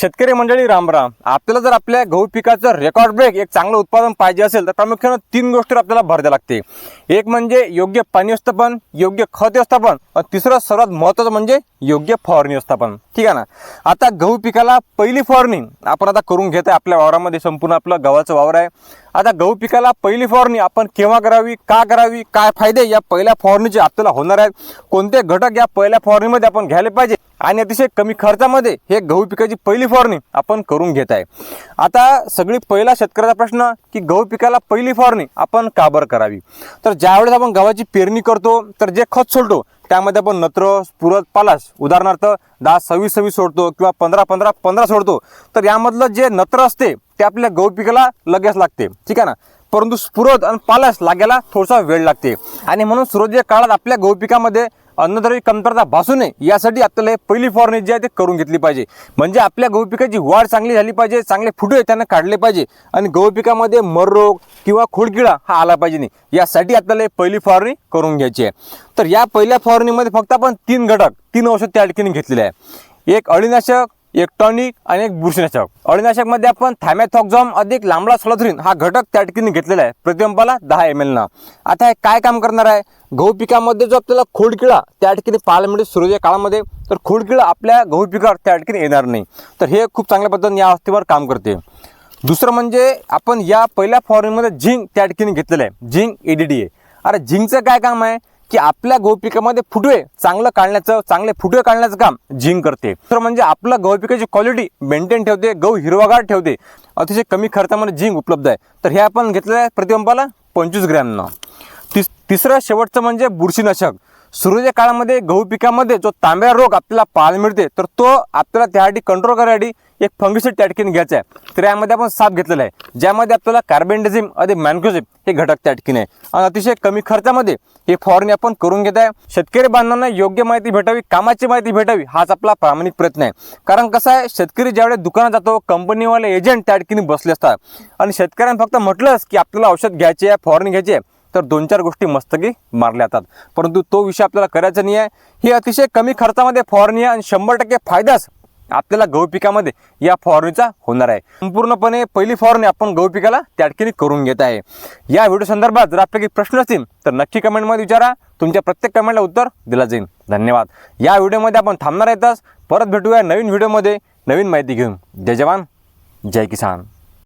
शेतकरी मंडळी रामराम आपल्याला जर आपल्या गहू पिकाचं रेकॉर्ड ब्रेक एक चांगलं उत्पादन पाहिजे असेल तर प्रामुख्यानं तीन गोष्टीवर आपल्याला भर द्यावी लागते. एक म्हणजे योग्य पाणी व्यवस्थापन योग्य खत व्यवस्थापन आणि तिसरं सर्वात महत्त्वाचं म्हणजे योग्य फवारणी व्यवस्थापन. ठीक आहे ना? आता गहू पिकाला पहिली फवारणी आपण आता करून घेत आहे आपल्या वावरामध्ये संपूर्ण आपलं गव्हाचं वावर आहे. आता गहू पिकाला पहिली फवारणी आपण केव्हा करावी का करावी काय फायदे या पहिल्या फवारणीचे आपल्याला होणार आहेत कोणते घटक या पहिल्या फवारणीमध्ये आपण घ्यायला पाहिजे आणि अतिशय कमी खर्चामध्ये हे गहू पिकाची पहिली फवारणी आपण करून घेत आहे. आता सगळी पहिला शेतकऱ्याचा प्रश्न की गहू पिकाला पहिली फवारणी आपण का बरं करावी? तर ज्यावेळेस आपण गव्हाची पेरणी करतो तर जे खत सोडतो त्यामध्ये आपण नत्र पुरत पालाश उदाहरणार्थ दहा सव्वीस सव्वीस सोडतो किंवा पंधरा पंधरा पंधरा सोडतो तर यामधलं जे नत्र असते ते आपल्या गहू पिकाला लगेच लागते. ठीक आहे ना? परंतु स्फुरद आणि पालास लागायला थोडासा वेळ लागते. आणि म्हणून सुरुवातीच्या काळात आपल्या गहू पिकामध्ये अन्नद्रव्य कमतरता भासू नये यासाठी आपल्याला हे पहिली फवारणी जी आहे ते करून घेतली पाहिजे. म्हणजे आपल्या गहू पिकाची वाढ चांगली झाली पाहिजे चांगले फुटे त्यांना काढले पाहिजे आणि गहू पिकामध्ये मर रोग किंवा खोडकिळा हा आला पाहिजे नाही. यासाठी आपल्याला हे पहिली फवारणी करून घ्यायची आहे. तर या पहिल्या फवारणीमध्ये फक्त आपण तीन घटक तीन औषध त्या ठिकाणी घेतलेले आहे. एक अळीनाशक एक टॉनिक आणि एक बुरशीनाशक. अळीनाशकमध्ये आपण थॅमॅथॉक्झॉम अधिक लांबडा सलोथरीन हा घटक त्या ठिकाणी घेतलेला आहे. प्रतिबंबाला दहा एम एलनं आता हे काय काम करणार आहे? गहू पिकामध्ये जो आपल्याला खोडकिळा त्या ठिकाणी पाहायला मिळतो सूर्य काळामध्ये तर खोडकिळा आपल्या गहू पिकावर त्या ठिकाणी येणार नाही. तर हे खूप चांगल्या पद्धतीने या अवस्थेवर काम करते. दुसरं म्हणजे आपण या पहिल्या फॉर्मिंगमध्ये झिंक त्या ठिकाणी घेतलेलं आहे. झिंक ए अरे झिंकचं काय काम आहे? की आपल्या गहू पिकामध्ये फुटवे चांगलं काढण्याचं चांगले फुटवे काढण्याचं काम झिंक करते. तर म्हणजे आपलं गहू पिकाची क्वालिटी मेंटेन ठेवते गहू हिरवागार ठेवते. अतिशय कमी खर्चामध्ये झिंक उपलब्ध आहे. तर हे आपण घेतलेलं आहे प्रतिबंबाला पंचवीस ग्रॅमनं. तिस तिसरं शेवटचं म्हणजे बुरशीनाशक. सुरुवातीच्या काळामध्ये गहू पिकामध्ये जो तांब्या रोग आपल्याला पाहायला मिळते तर तो आपल्याला त्यासाठी कंट्रोल करण्यासाठी एक फंगिसिड त्या ठिकाणी घ्यायचा आहे. तर यामध्ये आपण साप घेतलेला आहे ज्यामध्ये आपल्याला कार्बेंडेझिम आणि मॅन्कोझिम हे घटक त्या ठिकाणी आहे. आणि अतिशय कमी खर्चामध्ये हे फवारणी आपण करून घेत आहे. शेतकरी बांधवांना योग्य माहिती भेटावी कामाची माहिती भेटावी हाच आपला प्रामाणिक प्रयत्न आहे. कारण कसं आहे शेतकरी ज्यावेळेस दुकानात जातो कंपनीवाले एजंट त्या ठिकाणी बसले असतात. आणि शेतकऱ्यांना फक्त म्हटलंच की आपल्याला औषध घ्यायचे आहे फवारणी घ्यायची आहे. तर दोन चार गोष्टी मस्तकी मारल्या जातात परंतु तो विषय आपल्याला करायचा नाही आहे ही अतिशय कमी खर्चामध्ये फवारणी आहे आणि शंभर टक्के फायदाच आपल्याला गहू पिकामध्ये या फवारणीचा होणार आहे. संपूर्णपणे पहिली फवारणी आपण गहू पिकाला त्या करून घेत आहे. या व्हिडिओ संदर्भात जर आपल्याकडे काही प्रश्न असतील तर नक्की कमेंटमध्ये विचारा. तुमच्या प्रत्येक कमेंटला उत्तर दिलं जाईल. धन्यवाद. या व्हिडिओमध्ये आपण थांबणार येतच परत भेटूया नवीन व्हिडिओमध्ये. नवीन माहिती घेऊन. जय जवान. जय किसान.